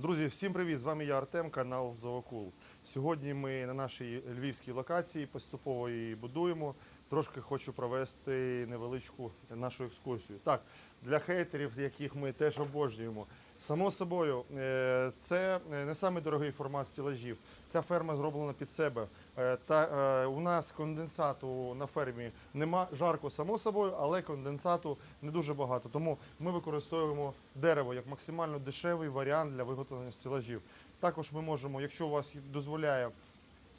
Друзі, всім привіт! З вами я Артем, канал Зоокул. Сьогодні ми на нашій львівській локації поступово її будуємо. Трошки хочу провести невеличку нашу екскурсію. Так, для хейтерів, яких ми теж обожнюємо. Само собою, е, це не самий дорогий формат стілажів. Ця ферма зроблена під себе. Е, Та е, у нас конденсату на фермі нема жарко, само собою, але конденсату не дуже багато. Тому ми використовуємо дерево як максимально дешевий варіант для виготовлення стілажів. Також ми можемо, якщо у вас дозволяє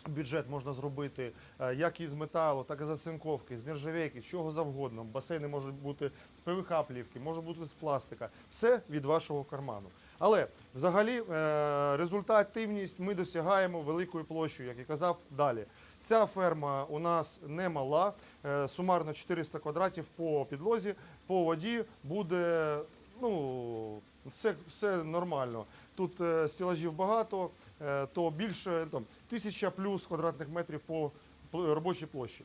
бюджет, можна зробити е, як із металу, так і з оцинковки, з нержавейки, чого завгодно. Басейни можуть бути з ПВХ плівки, можуть бути з пластика. Все від вашого карману. Але взагалі е, результативність ми досягаємо великою площею, як я казав далі. Ця ферма у нас не мала, е, сумарно 400 квадратів по підлозі, по воді буде ну, все, все нормально. Тут стілажів багато, то більше там, тисяча плюс квадратних метрів по робочій площі.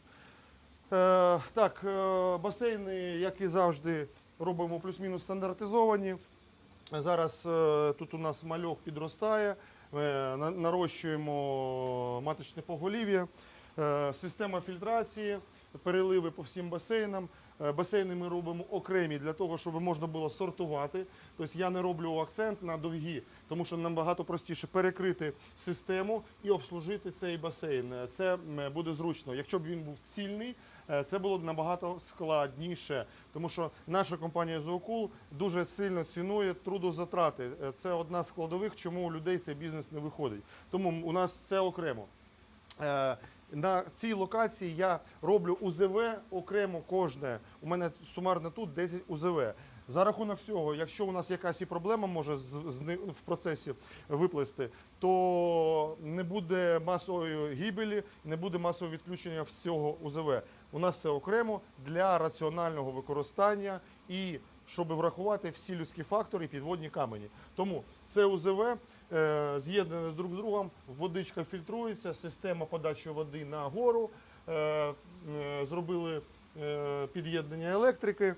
Е, так, е, басейни, як і завжди, робимо плюс-мінус стандартизовані. Зараз е, тут у нас мальок підростає, е, нарощуємо маточне поголів'я, е, система фільтрації, переливи по всім басейнам. Е, Басейни ми робимо окремі для того, щоб можна було сортувати. Тобто я не роблю акцент на довгі, тому що набагато простіше перекрити систему і обслужити цей басейн. Е, Це буде зручно. Якщо б він був цільний, е, це було б набагато складніше, тому що наша компанія Зоокул дуже сильно цінує трудозатрати. Це одна з складових, чому у людей цей бізнес не виходить. Тому у нас це окремо. На цій локації я роблю УЗВ окремо кожне. У мене сумарно тут 10 УЗВ. За рахунок цього, якщо у нас якась і проблема може з в процесі виплисти, то не буде масової гибелі, не буде масового відключення всього УЗВ. У нас це окремо для раціонального використання і щоб врахувати всі людські фактори і підводні камені. Тому це УЗВ е, з'єднане друг з другом, водичка фільтрується, система подачі води на гору, е, е, зробили під'єднання електрики.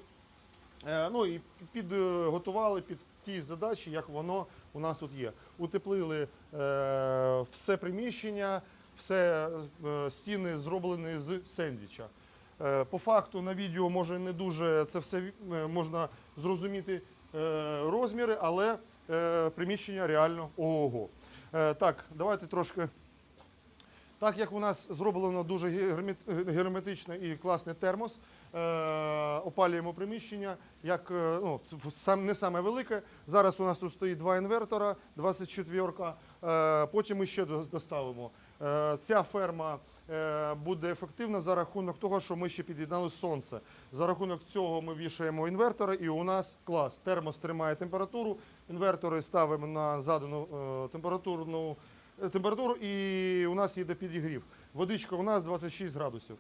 Ну і підготували під ті задачі, як воно у нас тут є. Утеплили все приміщення, все стіни зроблені з сендвіча. По факту на відео може не дуже це все можна зрозуміти розміри, але приміщення реально ого. Е, Так, давайте трошки. Так як у нас зроблено дуже гермет- герметично і класний термос, е, опалюємо приміщення, як е, ну, не саме велике. Зараз у нас тут стоїть два інвертора, 24 е, потім ми ще доставимо. Е, ця ферма е, буде ефективна за рахунок того, що ми ще під'єднали сонце. За рахунок цього ми вішаємо інвертори, і у нас клас. Термос тримає температуру, інвертори ставимо на задану е, температурну е, температуру, і у нас йде підігрів. Водичка у нас 26 градусів.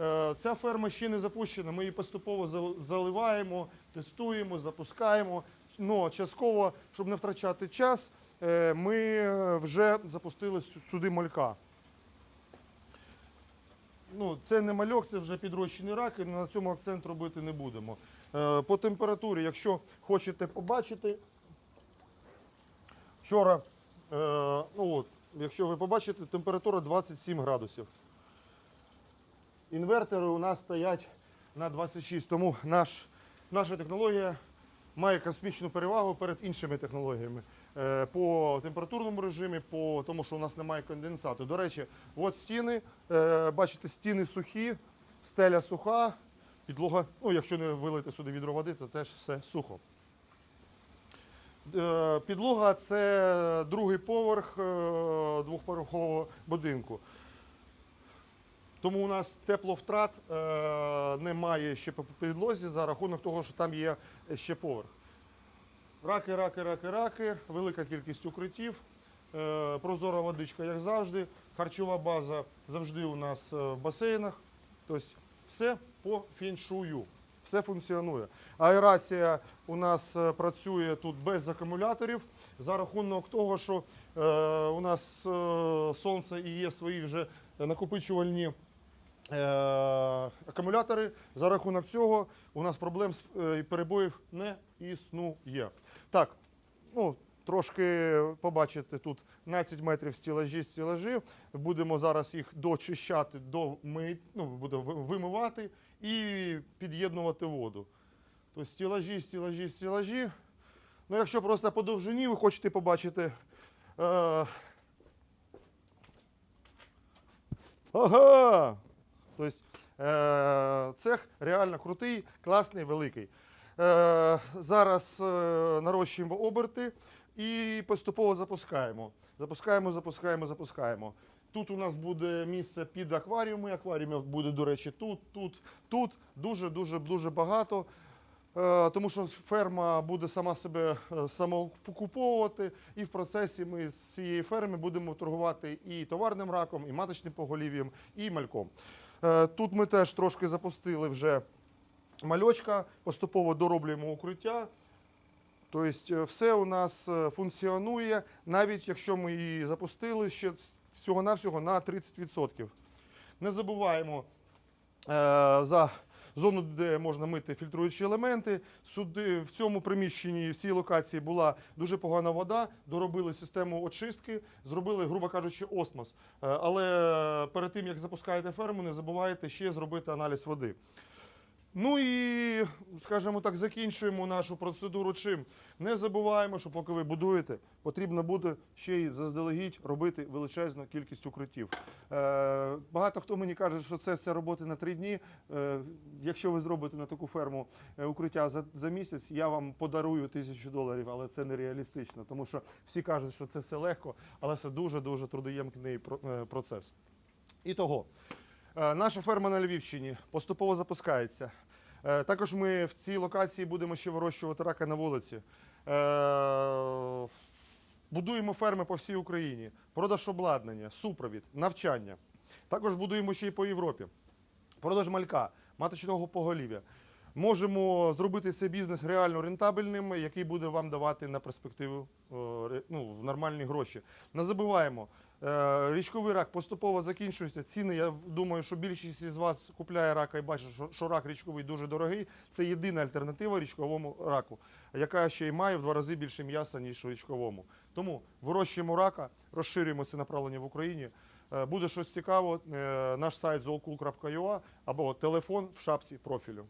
Е, Ця ферма ще не запущена, ми її поступово заливаємо, тестуємо, запускаємо. Но частково, щоб не втрачати час, е, ми е, вже запустили сюди малька. Ну, це не мальок, це вже підрощений рак, і на цьому акцент робити не будемо. Е, По температурі, якщо хочете побачити, вчора, е, ну от, якщо ви побачите, температура 27 градусів. Інвертори у нас стоять на 26, тому наш, наша технологія має космічну перевагу перед іншими технологіями. Е, По температурному режимі, по тому, що у нас немає конденсату. До речі, от стіни, е, бачите, стіни сухі, стеля суха, підлога, ну якщо не вилити сюди відро води, то теж все сухо. Е, Підлога це другий поверх двохповерхового будинку. Тому у нас тепловтрат немає ще по підлозі за рахунок того, що там є ще поверх. Раки, раки, раки, раки, велика кількість укриттів, е, прозора водичка, як завжди. Харчова база завжди у нас е, в басейнах. Тобто все по фіншую, все функціонує. Аерація у нас е, працює тут без акумуляторів за рахунок того, що у нас сонце і є свої вже накопичувальні акумулятори. За рахунок цього у нас проблем з перебоїв не існує. Так, ну трошки побачите тут 15 метрів стілажі, стілажі. Будемо зараз їх дочищати, до ну, будемо вимивати і під'єднувати воду. Тобто стілажі, стілажі, стілажі. Ну, якщо просто по довжині ви хочете побачити. Е... Ага! Тобто е... цех реально крутий, класний, великий. Е... Зараз е... нарощуємо оберти і поступово запускаємо. Запускаємо, запускаємо, запускаємо. Тут у нас буде місце під акваріуми. Акваріумів буде, до речі, тут, тут, тут. Дуже, дуже, багато. Е, Тому що ферма буде сама себе самокуповувати, і в процесі ми з цієї ферми будемо торгувати і товарним раком, і маточним поголів'ям, і мальком. Тут ми теж трошки запустили вже мальочка, поступово дороблюємо укриття. Тобто е, все у нас е, функціонує, навіть якщо ми її запустили ще всього-навсього на 30%. Не забуваємо е, за зону, де можна мити фільтруючі елементи. Сюди в цьому приміщенні в цій локації була дуже погана вода. Доробили систему очистки, зробили, грубо кажучи, осмос. Але перед тим як запускаєте ферму, не забувайте ще зробити аналіз води. Ну і, скажімо так, закінчуємо нашу процедуру чим. Не забуваємо, що поки ви будуєте, потрібно буде ще й заздалегідь робити величезну кількість укриттів. Е, багато хто мені каже, що це все роботи на три дні. Е, якщо ви зробите на таку ферму е, укриття за, за місяць, я вам подарую тисячу доларів, але це нереалістично, тому що всі кажуть, що це все легко, але це дуже-дуже трудоємкий е, процес. І того. Е, Наша ферма на Львівщині поступово запускається. Е, Також ми в цій локації будемо ще вирощувати рака на вулиці. Е, Будуємо ферми по всій Україні, продаж обладнання, супровід, навчання. Також будуємо ще й по Європі. Продаж малька, маточного поголів'я. Можемо зробити цей бізнес реально рентабельним, який буде вам давати на перспективу е, ну, нормальні гроші. Не забуваємо, річковий рак поступово закінчується. Ціни, я думаю, що більшість із вас купляє рака і бачить, що, рак річковий дуже дорогий. Це єдина альтернатива річковому раку, яка ще й має в два рази більше м'яса, ніж річковому. Тому вирощуємо рака, розширюємо це направлення в Україні. Е, Буде щось цікаво, е, наш сайт zookul.ua або телефон в шапці профілю.